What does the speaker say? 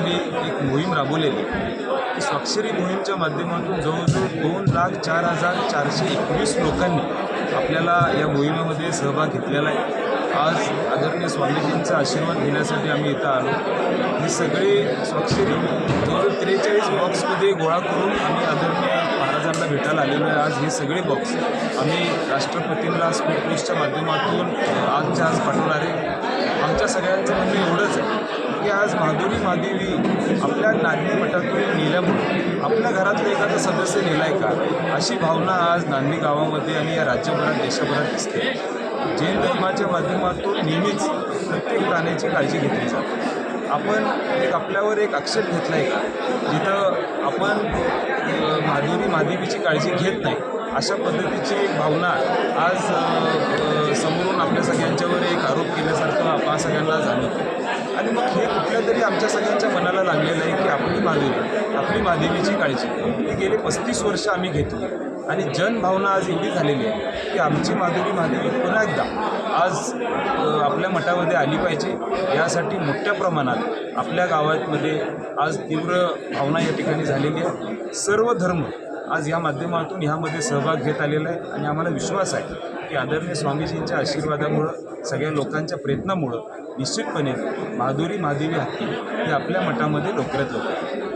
आम्ही एक मोहीम राबवलेली. की स्वाक्षरी मोहीमच्या माध्यमातून जवळजवळ दोन लाख चार हजार चारशे एकवीस लोकांनी आपल्याला या मोहिमेमध्ये सहभाग घेतलेला आहे. आज आदरणीय स्वामीजींचा आशीर्वाद घेण्यासाठी आम्ही इथं आलो. हे सगळे स्वाक्षरी जवळजवळ त्रेचाळीस बॉक्समध्ये गोळा करून आम्ही आदरणीय महाराजांना भेटायला आलेलो आहे. आज हे सगळे बॉक्स आम्ही राष्ट्रपतींना स्पीड पोस्टच्या माध्यमातून आजच्या आज पाठवणार आहे. आमच्या सगळ्यांचं म्हणणं एवढंच आहे. की माधुरी महादेवी आपल्या नांदीमठातून नेल्यामुळे आपल्या घरातला एखादा सदस्य नेलाय का? अशी भावना आज नांदी गावामध्ये आणि या राज्यभरात देशभरात दिसते. जैन धर्माच्या माध्यमातून नेहमीच प्रत्येक प्राण्याची काळजी घेतली जाते. आपण एक आपल्यावर एक आक्षेप घेतला आहे का? जिथं आपण अ, माधुरी महादेवीची काळजी घेत नाही अशा पद्धतीची एक भावना आज समोरून आपल्या सगळ्यांच्यावर एक आरोप केल्यासारखं आपण सगळ्यांना जाणवतो आणि मग हे कुठल्या तरी आमच्या सगळ्यांच्या मनाला लागलेलं आहे की आपली माधुरी आपली महादेवीची काळजी. ही गेले पस्तीस वर्ष आम्ही घेतली आणि जनभावना आज एवढी झालेली आहे की आमची माधुरी महादेवी पुन्हा एकदा आज आपल्या मठामध्ये आली पाहिजे. यासाठी मोठ्या प्रमाणात आपल्या गावामध्ये आज तीव्र भावना या ठिकाणी झालेली आहे. सर्व धर्म आज या माध्यमातून ह्यामध्ये सहभाग घेत आलेला आहे. आणि आम्हाला विश्वास आहे की आदरणीय स्वामीजींच्या आशीर्वादामुळं सगळ्या लोकांच्या प्रयत्नामुळं निश्चितपणे माधुरी महादेवी हत्ती ही आपल्या मठामध्ये लवकरात होते.